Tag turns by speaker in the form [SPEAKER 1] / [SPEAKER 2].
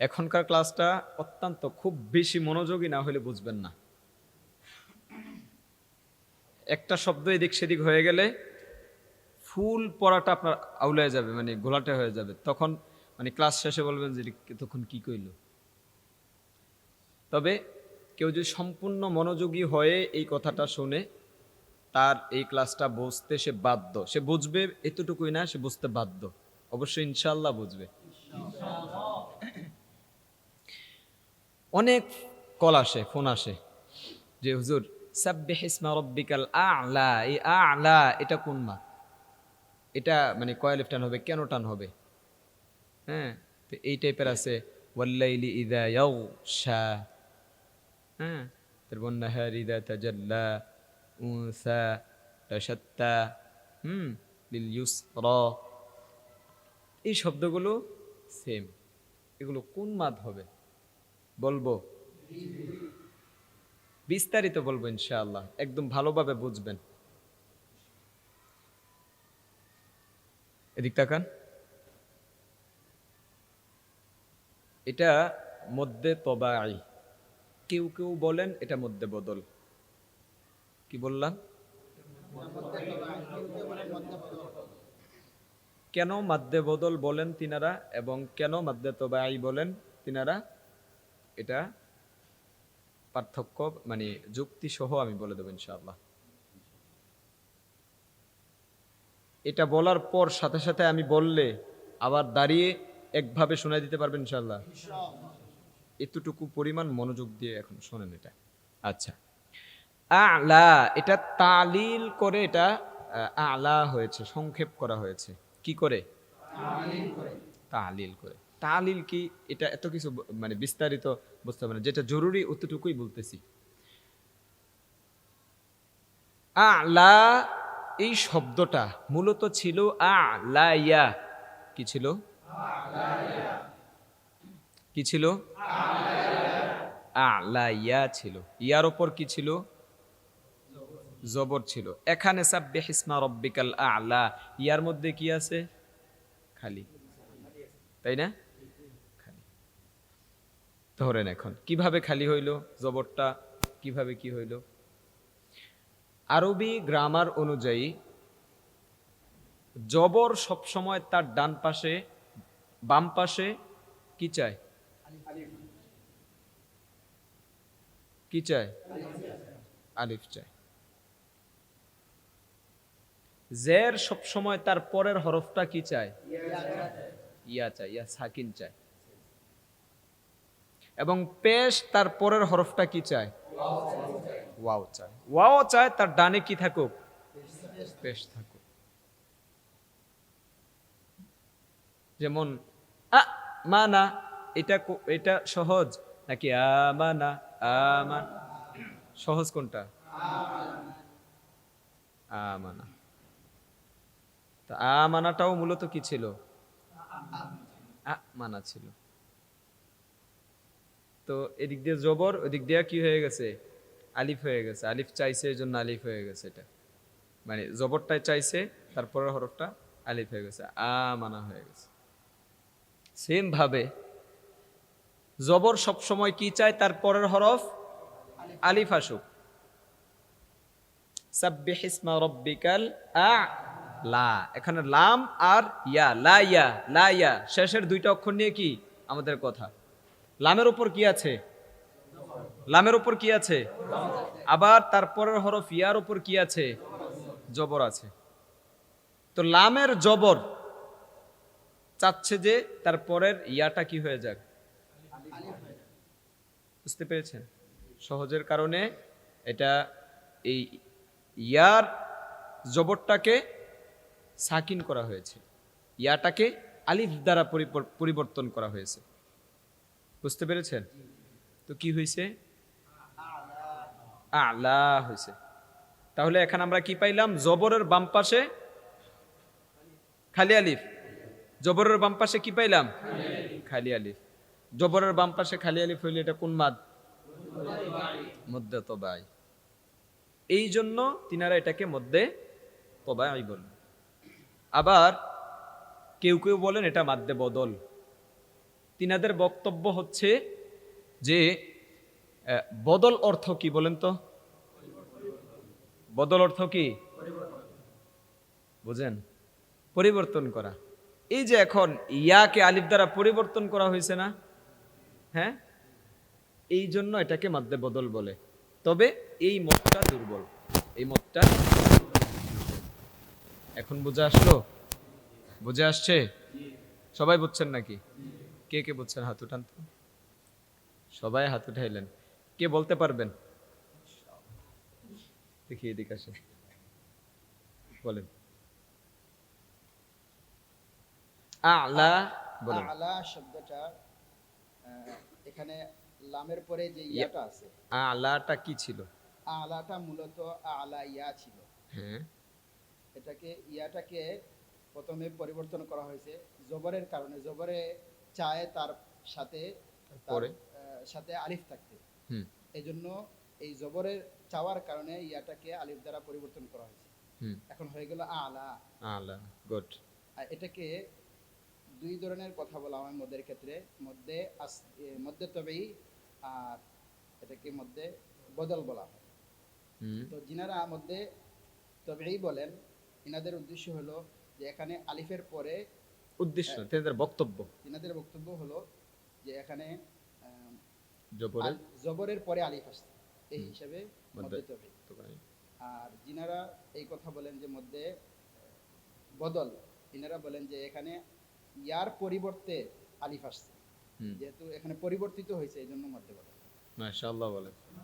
[SPEAKER 1] এখনকার ক্লাসটা অত্যন্ত খুব বেশি মনোযোগী না হলে বুঝবেন না। একটা শব্দ এদিক সেদিক হয়ে গেলে ফুল পড়াটা আপনার আউলায় যাবে মানে ঘোলাটে হয়ে যাবে। তখন মানে ক্লাস শেষে বলবেন যে তখন কি কইল? তবে কেউ যদি সম্পূর্ণ মনোযোগী হয়ে এই কথাটা শুনে, তার এই ক্লাসটা বুঝতে সে বাধ্য। সে বুঝবে এতটুকুই না, সে বুঝতে বাধ্য। অবশ্যই ইনশাল্লাহ বুঝবে। অনেক কল আসে, ফোন আসে যে, হুজুর, সাব্বিহ ইসমা রব্বিকাল আ'লা, এই আ'লা এটা কোন মা এটা মানে কয় লিফ টান হবে, কেন টান হবে? হ্যাঁ তো এই টাইপের আছে ওয়াল্লাইলি ইদা ইয়াগশা হ্যাঁ তারপর নাহার ইদা তাজাল্লা, উনসা তাশাত্তা হুম, লিল ইউস র এই শব্দগুলো সেম এগুলো কোন মাদ হবে? বলব? বিস্তারিত বলব ইনশাআল্লাহ। একদম ভালোভাবে বুঝবেন। এদিক তাকান। এটা মধ্যে তবাই। কেউ কেউ বলেন এটা মধ্যে বদল। কি বললাম? কেন মাদ্দে বদল বলেন তিনারা এবং কেন মাদ্দে তবাই বলেন তিনারা? এটা পার্থক্য মানে যুক্তি সহ আমি বলে দেবো ইনশাআল্লাহ। এটা বলার পর সাথে সাথে আমি বললে আবার দাঁড়িয়ে একভাবে শোনায় দিতে পারবেন ইনশাআল্লাহ। এতটুকু পরিমাণ মনোযোগ দিয়ে এখন শোনেন এটা। আচ্ছা। আলা, এটা তালিল করে এটা আলা হয়েছে, সংক্ষেপ করা হয়েছে। কি করে? তালিল করে। তালিল কি? এটা এত কিছু মানে বিস্তারিত বুঝতে হবে না। যেটা জরুরি অতটুকুই বলতেছি। আলা এই শব্দটা মূলত ছিল আলাইয়া কি ছিল? কি ছিল? আলাইয়া ছিল। ইয়ার ওপর কি ছিল? জবর ছিল। এখানে সাব্বিহ ইসমা রব্বিকাল আলা। ইয়ার মধ্যে কি আছে? খালি। তাই না? ধরেন এখন, কীভাবে খালি হইল জবরটা, কীভাবে কি হইল? আরবি গ্রামার অনুযায়ী, জবর সবসময় তার ডান পাশে, বাম পাশে কি চায়? কি চায়? আলিফ চায়। জের সবসময় তার পরের হরফটা কি চায়। ইয়া চায়, ইয়া সাকিন চায়। এবং পেশ তার পরের হরফটা কি চায়? ওয়াও চায়। ওয়াও চায়, তার ডানে কি থাকুক? পেশ থাকুক। যেমন, আ মানা এটা এটা সহজ? নাকি আমানা আমান সহজ কোনটা? আমানা তা আমানাটাও মূলত কি ছিল? আ মানা ছিল। তো এদিক দিয়ে জবর, ওদিক দিয়ে কি হয়ে গেছে? আলিফ হয়ে গেছে। আলিফ চাইছে এই জন্য আলিফ হয়ে গেছে এটা। মানে জবরটাই চাইছে, তারপরের হরফটা আলিফ হয়ে গেছে। আ মানা হয়ে গেছে। সেম ভাবে জবর সব সময় কি চায়? তার পরের হরফ আলিফ আসুক। রব্বিকাল লা। এখানে লাম আর ইয়া। লা ইয়া লা ইয়া। শেষের দুইটা অক্ষর নিয়ে কি? আমাদের কথা। লামের উপর কি আছে? লামের উপর কি আছে? আবার তারপরের হরফ ইয়ার উপর কি আছে? জবর আছে। তো লামের জবর চাচ্ছে যে তারপরের ইয়াটা কি হয়ে যাক। বুঝতে পেরেছেন? সহজের কারণে এটা এই ইয়ার জবরটাকে সাকিন করা হয়েছে। ইয়াটাকে আলিফ দ্বারা পরিবর্তন করা হয়েছে। বুঝতে পেরেছেন? তো কি হয়েছে? আলা হয়েছে। তাহলে এখানে আমরা কি পাইলাম? জবরের বাম পাশে খালি আলিফ। জবরের বাম পাশে কি পাইলাম? খালি আলিফ। জবরের বাম পাশে খালি আলিফ হইলে এটা কোন মাদ? মধ্যে তবাই। এই জন্য তিনারা এটাকে মধ্যে তবাই বলেন আবার কেউ কেউ বলেন এটা মাদ্দে বদল। তিনাদের বক্তব্য হচ্ছে যে বদল অর্থ কি বলেন তো? বদল অর্থ কি? বুঝেন? পরিবর্তন করা। এই যে এখন ইয়াকে আলিফ দ্বারা পরিবর্তন করা হয়েছে না? হ্যাঁ? এই জন্য এটাকে মাদ্দে বদল বলে। তবে এই মতটা দুর্বল। এই মতটা এখন বুঝে আসলো? বুঝে আসছে? সবাই বুঝছেন নাকি? কে কে বুঝছেন হাত উঠান তো? সবাই হাত উঠাইলেন। কে বলতে পারবেন? দেখি এদিকে আসে বলেন। আলা বলেন।
[SPEAKER 2] আলা শব্দটা এখানে লামের পরে যে ইয়াটা আছে।
[SPEAKER 1] আলাটা কি ছিল?
[SPEAKER 2] আলাটা মূলত আলা ইয়া ছিল।
[SPEAKER 1] হ্যাঁ।
[SPEAKER 2] এটাকে ইয়াটাকে প্রথমে পরিবর্তন করা হয়েছে। জবরের কারণে জবরে চায় তার সাথে
[SPEAKER 1] পরে?
[SPEAKER 2] সাথে আলিফ থাকতে।
[SPEAKER 1] হুম।
[SPEAKER 2] এই জবরের চাওয়ার কারণে ইয়াটাকে আলিফ দ্বারা পরিবর্তন করা হয়েছে।
[SPEAKER 1] হুম।
[SPEAKER 2] এখন হয়ে গেল আলা।
[SPEAKER 1] আলা গুড
[SPEAKER 2] আর এটাকে দুই ধরনের কথা বলা হয় মধ্যের ক্ষেত্রে মধ্যে মধ্যে তবেই আর এটাকে মধ্যে বদল বলা হয়।
[SPEAKER 1] হুম।
[SPEAKER 2] তো যিনারা মধ্যে তবেই বলেন ইনাদের উদ্দেশ্য হলো যে এখানে আলিফের পরে
[SPEAKER 1] উদ্দেশ্য তাদের বক্তব্য।
[SPEAKER 2] ইনাদের বক্তব্য হলো যে এখানে
[SPEAKER 1] জবরের?
[SPEAKER 2] জবরের পরে আলিফ আসছে এই হিসাবে আর যিনারা এই কথা বলেন যে মধ্যে বদল ইনারা বলেন যে এখানে ইয়ার পরিবর্তে আলিফ আসছে। যেহেতু এখানে পরিবর্তিত হয়েছে এই জন্য মধ্যে বদল।
[SPEAKER 1] মাশাআল্লাহ বলেন।